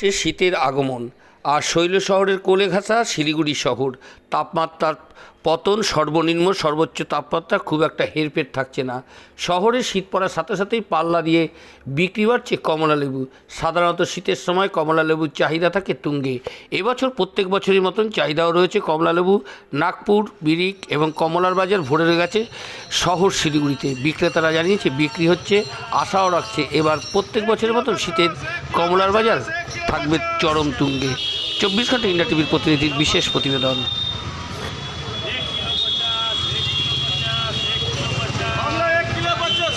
ক্ষেত্রে শীতের আগমন। আর শৈল শহরের কোলে ঘাসা শিলিগুড়ি শহর। তাপমাত্রার পতন, সর্বনিম্ন, সর্বোচ্চ তাপমাত্রা খুব একটা হেরফের থাকছে না। শহরে শীত পড়ার সাথে সাথেই পাল্লা দিয়ে বিক্রি বাড়ছে কমলা লেবু। সাধারণত শীতের সময় কমলা লেবুর চাহিদা থাকে তুঙ্গে। এবছর প্রত্যেক বছরের মতন চাহিদাও রয়েছে কমলা লেবু। নাগপুর বিরিক এবং কমলার বাজার ভরে গেছে শহর শিলিগুড়িতে। বিক্রেতারা জানিয়েছে, বিক্রি হচ্ছে, আশাও রাখছে। এবার প্রত্যেক বছরের মতন শীতের কমলার বাজার থাকবে চরম তুঙ্গে। চব্বিশ ঘণ্টা ইন্ডিয়া টিভির প্রতিনিধির বিশেষ প্রতিবেদন বাংলা এক কিলো পঞ্চাশ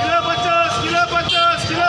কিলো পঞ্চাশ কিলো পঞ্চাশ কিলো পঞ্চাশ এদিকে এদিকে ভালোটা খাইতে হলে এদিকে আসতে হবে এক কিলো পঞ্চাশ এক কিলো পঞ্চাশ এক কিলো পঞ্চাশ পঞ্চাশ পঞ্চাশ আরে ভালো ভালো পচা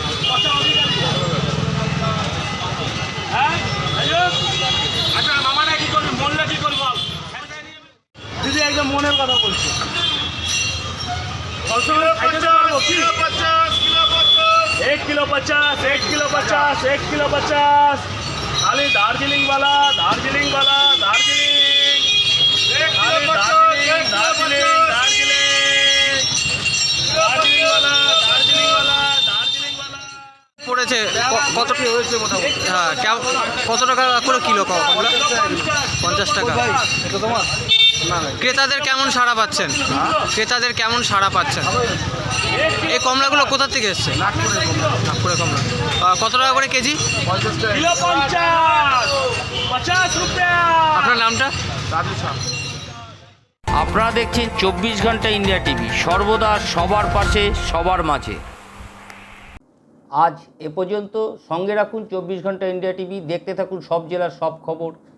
পঞ্চাশের কথা বলছি। এক কিলো পঞ্চাশ এক কিলো পঞ্চাশ এক কিলো পঞ্চাশ। খালি দার্জিলিং। বালা দার্জিলিং বালা পড়েছে কত কি হ্যাঁ কত টাকা করে কিলো পঞ্চাশ টাকা। তোমার ক্রেতাদের কেমন সাড়া পাচ্ছেন? ক্রেতাদের কেমন সাড়া পাচ্ছেন? এই কমলাগুলো কোথা থেকে এসছে? নাগপুরে কমলা। কত টাকা করে কেজি? আপনার নামটা? আপনারা দেখছেন চব্বিশ ঘণ্টা ইন্ডিয়া টিভি। সর্বদা সবার পাশে সবার মাঝে। আজ এ পর্যন্ত সঙ্গে রাখুন চব্বিশ ঘণ্টা ইন্ডিয়া টিভি। দেখতে থাকুন সব জেলার সব খবর।